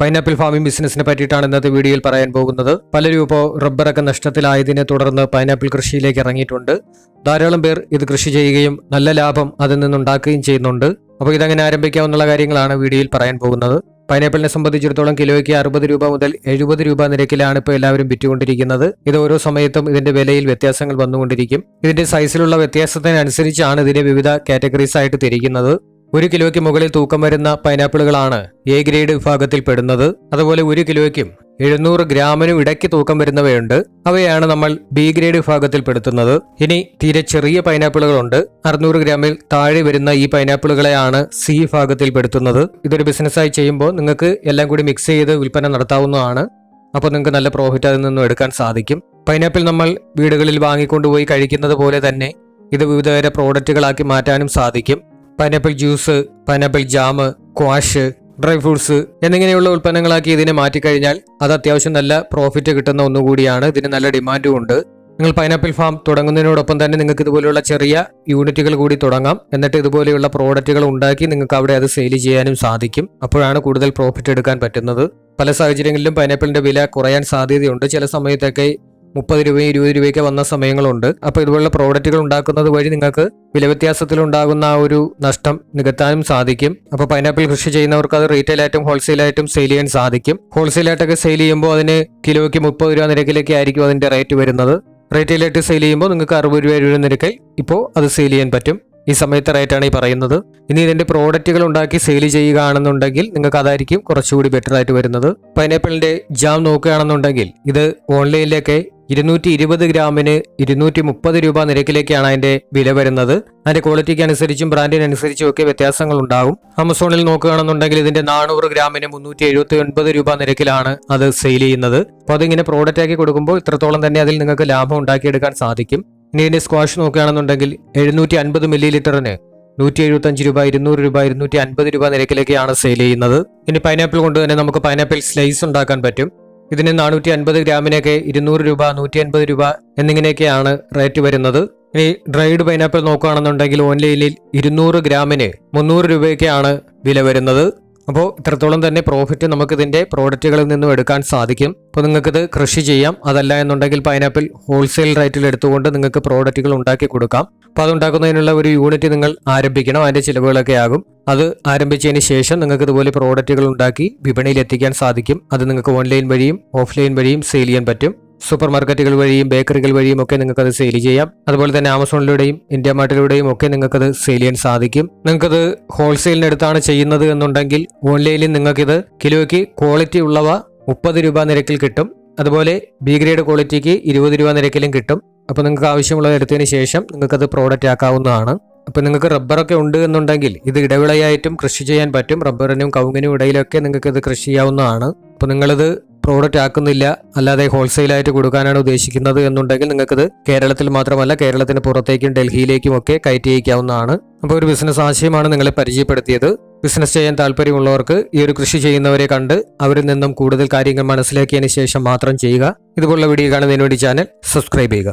Pineapple farming ബിസിനസിനെ പറ്റിയിട്ടാണ് ഇന്നത്തെ വീഡിയോയിൽ പറയാൻ പോകുന്നത്. പലരും ഇപ്പോൾ റബ്ബറൊക്കെ നഷ്ടത്തിലായതിനെ തുടർന്ന് പൈനാപ്പിൾ കൃഷിയിലേക്ക് ഇറങ്ങിയിട്ടുണ്ട്. ധാരാളം പേർ ഇത് കൃഷി ചെയ്യുകയും നല്ല ലാഭം അതിൽ നിന്നുണ്ടാക്കുകയും ചെയ്യുന്നുണ്ട്. അപ്പോൾ ഇതങ്ങനെ ആരംഭിക്കാവുന്ന കാര്യങ്ങളാണ് വീഡിയോയിൽ പറയാൻ പോകുന്നത്. പൈനാപ്പിളിനെ സംബന്ധിച്ചിടത്തോളം കിലോയ്ക്ക് അറുപത് രൂപ മുതൽ എഴുപത് രൂപ നിരക്കിലാണ് ഇപ്പോൾ എല്ലാവരും വിറ്റുകൊണ്ടിരിക്കുന്നത്. ഇത് ഓരോ സമയത്തും ഇതിന്റെ വിലയിൽ വ്യത്യാസങ്ങൾ വന്നുകൊണ്ടിരിക്കും. ഇതിന്റെ സൈസിലുള്ള വ്യത്യാസത്തിനനുസരിച്ചാണ് ഇതിനെ വിവിധ കാറ്റഗറീസ് ആയിട്ട് തിരിക്കുന്നത്. ഒരു കിലോയ്ക്ക് മുകളിൽ തൂക്കം വരുന്ന പൈനാപ്പിളുകളാണ് എ ഗ്രേഡ് വിഭാഗത്തിൽ പെടുന്നത്. അതുപോലെ ഒരു കിലോയ്ക്കും എഴുന്നൂറ് ഗ്രാമിനും ഇടയ്ക്ക് തൂക്കം വരുന്നവയുണ്ട്. അവയാണ് നമ്മൾ ബി ഗ്രേഡ് വിഭാഗത്തിൽ പെടുത്തുന്നത്. ഇനി തീരെ ചെറിയ പൈനാപ്പിളുകളുണ്ട്. അറുന്നൂറ് ഗ്രാമിൽ താഴെ വരുന്ന ഈ പൈനാപ്പിളുകളെയാണ് സി വിഭാഗത്തിൽ പെടുത്തുന്നത്. ഇതൊരു ബിസിനസ്സായി ചെയ്യുമ്പോൾ നിങ്ങൾക്ക് എല്ലാം കൂടി മിക്സ് ചെയ്ത് വിൽപ്പന നടത്താവുന്നതാണ്. അപ്പോൾ നിങ്ങൾക്ക് നല്ല പ്രോഫിറ്റ് അതിൽ നിന്നും എടുക്കാൻ സാധിക്കും. പൈനാപ്പിൾ നമ്മൾ വീടുകളിൽ വാങ്ങിക്കൊണ്ടുപോയി കഴിക്കുന്നത് പോലെ തന്നെ ഇത് വിവിധതര പ്രോഡക്റ്റുകളാക്കി മാറ്റാനും സാധിക്കും. Pineapple juice pineapple jam squash dry fruits എന്നിങ്ങനെയുള്ള ഉൽപ്പന്നങ്ങളാക്കി ഇതിനെ മാറ്റിക്കഴിഞ്ഞാൽ അത് അത്യാവശ്യം നല്ല പ്രോഫിറ്റ് കിട്ടുന്ന ഒന്നുകൂടിയാണ്. ഇതിന് നല്ല ഡിമാൻഡും ഉണ്ട്. നിങ്ങൾ പൈനാപ്പിൾ ഫാം തുടങ്ങുന്നതിനോടൊപ്പം തന്നെ നിങ്ങൾക്ക് ഇതുപോലെയുള്ള ചെറിയ യൂണിറ്റുകൾ കൂടി തുടങ്ങാം. എന്നിട്ട് ഇതുപോലെയുള്ള പ്രോഡക്റ്റുകൾ ഉണ്ടാക്കി നിങ്ങൾക്ക് അവിടെ അത് സെയിൽ ചെയ്യാനും സാധിക്കും. അപ്പോഴാണ് കൂടുതൽ പ്രോഫിറ്റ് എടുക്കാൻ പറ്റുന്നത്. പല സാഹചര്യങ്ങളിലും പൈനാപ്പിളിന്റെ വില കുറയാൻ സാധ്യതയുണ്ട്. ചില സമയത്തൊക്കെ മുപ്പത് രൂപയും ഇരുപത് രൂപയൊക്കെ വന്ന സമയങ്ങളുണ്ട്. അപ്പോൾ ഇതുപോലുള്ള പ്രോഡക്റ്റുകൾ ഉണ്ടാക്കുന്നത് വഴി നിങ്ങൾക്ക് വില വ്യത്യാസത്തിലുണ്ടാകുന്ന ആ ഒരു നഷ്ടം നികത്താനും സാധിക്കും. അപ്പോൾ പൈനാപ്പിൾ കൃഷി ചെയ്യുന്നവർക്ക് അത് റീറ്റെയിൽ ആയിട്ടും ഹോൾസെയിൽ ആയിട്ടും സെയിൽ ചെയ്യാൻ സാധിക്കും. ഹോൾസെയിൽ ആയിട്ടൊക്കെ സെയിൽ ചെയ്യുമ്പോൾ അതിന് കിലോയ്ക്ക് മുപ്പത് രൂപ നിരക്കിലേക്ക് ആയിരിക്കും അതിന്റെ റേറ്റ് വരുന്നത്. റീറ്റെയിൽ ആയിട്ട് സെയിൽ ചെയ്യുമ്പോൾ നിങ്ങൾക്ക് അറുപത് രൂപ രൂപ നിരക്കിൽ ഇപ്പോൾ അത് സെയിൽ ചെയ്യാൻ പറ്റും. ഈ സമയത്തെ റേറ്റാണ് ഈ പറയുന്നത്. ഇനി ഇതിന്റെ പ്രോഡക്റ്റുകൾ ഉണ്ടാക്കി സെയിൽ ചെയ്യുകയാണെന്നുണ്ടെങ്കിൽ നിങ്ങൾക്ക് അതായിരിക്കും കുറച്ചുകൂടി ബെറ്റർ ആയിട്ട് വരുന്നത്. പൈനാപ്പിളിന്റെ ജാം നോക്കുകയാണെന്നുണ്ടെങ്കിൽ ഇത് ഓൺലൈനിലേക്ക് ഇരുന്നൂറ്റി ഇരുപത് ഗ്രാമിന് ഇരുന്നൂറ്റി മുപ്പത് രൂപ നിരക്കിലേക്കാണ് അതിന്റെ വില വരുന്നത്. അതിന്റെ ക്വാളിറ്റിക്ക് അനുസരിച്ചും ബ്രാൻഡിനനുസരിച്ചും ഒക്കെ വ്യത്യാസങ്ങൾ ഉണ്ടാകും ആമസോണിൽ നോക്കുകയാണെന്നുണ്ടെങ്കിൽ ഇതിന്റെ നാനൂറ് ഗ്രാമിന് മുന്നൂറ്റി എഴുപത്തി ഒൻപത് രൂപ നിരക്കിലാണ് അത് സെയിൽ ചെയ്യുന്നത്. അപ്പോൾ അതിങ്ങനെ പ്രോഡക്റ്റ് ആക്കി കൊടുക്കുമ്പോൾ ഇത്രത്തോളം തന്നെ അതിൽ നിങ്ങൾക്ക് ലാഭം ഉണ്ടാക്കിയെടുക്കാൻ സാധിക്കും. ഇനി ഇതിന്റെ സ്ക്വാഷ് നോക്കുകയാണെന്നുണ്ടെങ്കിൽ എഴുന്നൂറ്റി അൻപത് മില്ലി ലിറ്ററിന് നൂറ്റി എഴുപത്തഞ്ച് രൂപ ഇരുന്നൂറ് രൂപ ഇരുന്നൂറ്റി അൻപത് രൂപ നിരക്കിലേക്കാണ് സെയിൽ ചെയ്യുന്നത്. ഇനി പൈനാപ്പിൾ കൊണ്ട് തന്നെ നമുക്ക് പൈനാപ്പിൾ സ്ലൈസ് ഉണ്ടാക്കാൻ പറ്റും. ഇതിന് നാനൂറ്റി അൻപത് ഗ്രാമിനൊക്കെ ഇരുന്നൂറ് രൂപ നൂറ്റി അൻപത് രൂപ എന്നിങ്ങനെയൊക്കെയാണ് റേറ്റ് വരുന്നത്. ഇനി ഡ്രൈഡ് പൈനാപ്പിൾ നോക്കുകയാണെന്നുണ്ടെങ്കിൽ ഓൺലൈനിൽ ഇരുന്നൂറ് ഗ്രാമിന് മുന്നൂറ് രൂപയൊക്കെയാണ് വില വരുന്നത്. അപ്പോൾ ഇത്രത്തോളം തന്നെ പ്രോഫിറ്റ് നമുക്ക് ഇതിന്റെ പ്രോഡക്റ്റുകളിൽ നിന്നും എടുക്കാൻ സാധിക്കും. അപ്പോൾ നിങ്ങൾക്കിത് കൃഷി ചെയ്യാം. അതല്ല എന്നുണ്ടെങ്കിൽ പൈനാപ്പിൾ ഹോൾസെയിൽ റേറ്റിൽ എടുത്തുകൊണ്ട് നിങ്ങൾക്ക് പ്രോഡക്റ്റുകൾ ഉണ്ടാക്കി കൊടുക്കാം. അപ്പോൾ അതുണ്ടാക്കുന്നതിനുള്ള ഒരു യൂണിറ്റ് നിങ്ങൾ ആരംഭിക്കണം. അതിന്റെ ചിലവുകളൊക്കെ ആകും. അത് ആരംഭിച്ചതിന് ശേഷം നിങ്ങൾക്ക് ഇതുപോലെ പ്രോഡക്റ്റുകൾ ഉണ്ടാക്കി വിപണിയിൽ എത്തിക്കാൻ സാധിക്കും. അത് നിങ്ങൾക്ക് ഓൺലൈൻ വഴിയും ഓഫ്ലൈൻ വഴിയും സെയിൽ ചെയ്യാൻ പറ്റും. സൂപ്പർ മാർക്കറ്റുകൾ വഴിയും ബേക്കറികൾ വഴിയും ഒക്കെ നിങ്ങൾക്കത് സെയിൽ ചെയ്യാം. അതുപോലെ തന്നെ ആമസോണിലൂടെയും ഇന്ത്യ മാർട്ടിലൂടെയും ഒക്കെ നിങ്ങൾക്കത് സെയിൽ ചെയ്യാൻ സാധിക്കും. നിങ്ങൾക്കത് ഹോൾസെയിലിനടുത്താണ് ചെയ്യുന്നത് എന്നുണ്ടെങ്കിൽ ഓൺലൈനിൽ നിങ്ങൾക്കിത് കിലോയ്ക്ക് ക്വാളിറ്റി ഉള്ളവ മുപ്പത് രൂപ നിരക്കിൽ കിട്ടും. അതുപോലെ ബി ഗ്രേഡ് ക്വാളിറ്റിക്ക് ഇരുപത് രൂപ നിരക്കിലും കിട്ടും. അപ്പോൾ നിങ്ങൾക്ക് ആവശ്യമുള്ളത് എടുത്തതിന് ശേഷം നിങ്ങൾക്കത് പ്രോഡക്റ്റ് ആക്കാവുന്നതാണ്. അപ്പോൾ നിങ്ങൾക്ക് റബ്ബറൊക്കെ ഉണ്ട് എന്നുണ്ടെങ്കിൽ ഇത് ഇടവിളയായിട്ടും കൃഷി ചെയ്യാൻ പറ്റും. റബ്ബറിനും കവുങ്ങിനും ഇടയിലൊക്കെ നിങ്ങൾക്ക് ഇത് കൃഷി ചെയ്യാവുന്നതാണ്. അപ്പോൾ നിങ്ങളിത് പ്രോഡക്റ്റ് ആക്കുന്നില്ല. അല്ലാതെ ഹോൾസെയിലായിട്ട് കൊടുക്കാനാണ് ഉദ്ദേശിക്കുന്നത് എന്നുണ്ടെങ്കിൽ നിങ്ങൾക്കത് കേരളത്തിൽ മാത്രമല്ല കേരളത്തിന് പുറത്തേക്കും ഡൽഹിയിലേക്കും ഒക്കെ കയറ്റി അയക്കാവുന്നതാണ്. അപ്പോൾ ഒരു ബിസിനസ് ആശയമാണ് നിങ്ങളെ പരിചയപ്പെടുത്തിയത്. ബിസിനസ് ചെയ്യാൻ താല്പര്യമുള്ളവർക്ക് ഈ ഒരു കൃഷി ചെയ്യുന്നവരെ കണ്ട് അവരിൽ നിന്നും കൂടുതൽ കാര്യങ്ങൾ മനസ്സിലാക്കിയതിന് ശേഷം മാത്രം ചെയ്യുക. ഇതുപോലുള്ള വീഡിയോ കാണുന്നതിന് വേണ്ടി ചാനൽ സബ്സ്ക്രൈബ് ചെയ്യുക.